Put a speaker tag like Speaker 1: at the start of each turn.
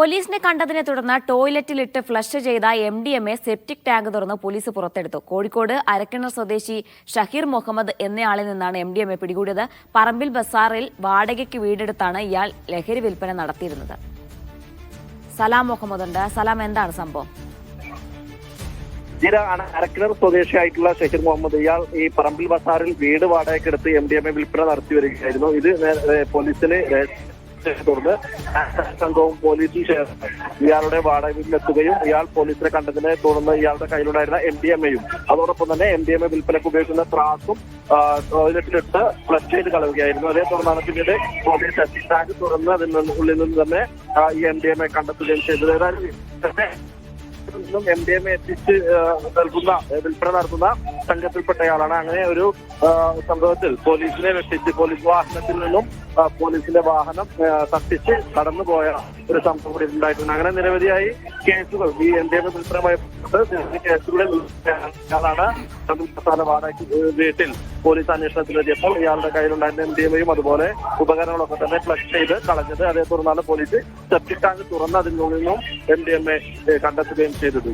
Speaker 1: പോലീസിനെ കണ്ടതിനെ തുടർന്ന് ടോയ്ലറ്റിലിട്ട് ഫ്ലഷ് ചെയ്ത M D M A septic tank തുറന്ന് പോലീസ് പുറത്തെടുത്തു. കോഴിക്കോട് അരക്കിണർ സ്വദേശി ഷഹീർ മുഹമ്മദ് എന്നയാളിൽ നിന്നാണ് എം ഡി എം എ പിടികൂടിയത്. പറമ്പിൽ ബസാറിൽ വാടകയ്ക്ക് വീടെടുത്താണ് ഇയാൾ ലഹരി വിൽപ്പന നടത്തിയിരുന്നത്. സലാം മുഹമ്മദ് ഉണ്ട് സലാം എന്താണ് സംഭവം?
Speaker 2: ജിര അരക്കിണർ സ്വദേശിയായിട്ടുള്ള ഷഹീർ മുഹമ്മദ്. ഇയാൾ ഈ പറമ്പിൽ ബസാറിൽ വീട് വാടകയ്ക്കെടുത്ത് എം ഡി എം എ വിൽപ്പന നടത്തി വരികയായിരുന്നു. ഇത് പോലീസിന് തുടർന്ന് സംഘവും പോലീസും ചേർന്ന് ഇയാളുടെ വാടക വീട്ടിലെത്തുകയും ഇയാൾ പോലീസിനെ കണ്ടതിനെ തുടർന്ന് ഇയാളുടെ കയ്യിലുണ്ടായിരുന്ന എം ഡി എം എയും അതോടൊപ്പം തന്നെ എം ഡി എം എ വിൽപ്പനക്ക് ഉപയോഗിക്കുന്ന ത്രാസും ടോയ്ലറ്റിലിട്ട് ഫ്ലഷ് ചെയ്ത് കളയുകയായിരുന്നു. അതേ തുടർന്നാണ് പിന്നീട് പോലീസ് എത്തി ടാങ്ക് തുറന്ന് അതിൽ നിന്ന് ഉള്ളിൽ നിന്ന് തന്നെ ഈ എം ഡി എം എ കണ്ടെത്തുകയും ചെയ്തത്. ഏതായാലും നിന്നും എം ഡി എം എത്തിച്ച് നൽകുന്ന വിൽപ്പന നടത്തുന്ന സംഘത്തിൽപ്പെട്ടയാളാണ്. അങ്ങനെ ഒരു സംഭവത്തിൽ പോലീസിനെ വെട്ടിച്ച് പോലീസ് വാഹനത്തിൽ നിന്നും പോലീസിന്റെ വാഹനം തട്ടിച്ച് കടന്നുപോയ ഒരു സംഭവം കൂടി ഉണ്ടായിട്ടുണ്ട്. അങ്ങനെ നിരവധിയായി കേസുകൾ ഈ എം ഡി എം വിൽപ്പനമായി കേസുകളിൽ ആളാണ് വാടക വീട്ടിൽ പോലീസ് അന്വേഷണത്തിലെത്തിയപ്പോൾ ഇയാളുടെ കയ്യിലുണ്ടായിരുന്ന എം ഡി എമ്മയും അതുപോലെ ഉപകരണങ്ങളൊക്കെ തന്നെ ഫ്ലഷ് ചെയ്ത് കളഞ്ഞത്. അതേ തുടർന്നാണ് പോലീസ് സെപ്റ്റിക് ടാങ്ക് തുറന്ന് അതിൽ നിന്നും എം ഡി എം എ കണ്ടെത്തുകയും ചെയ്തത്.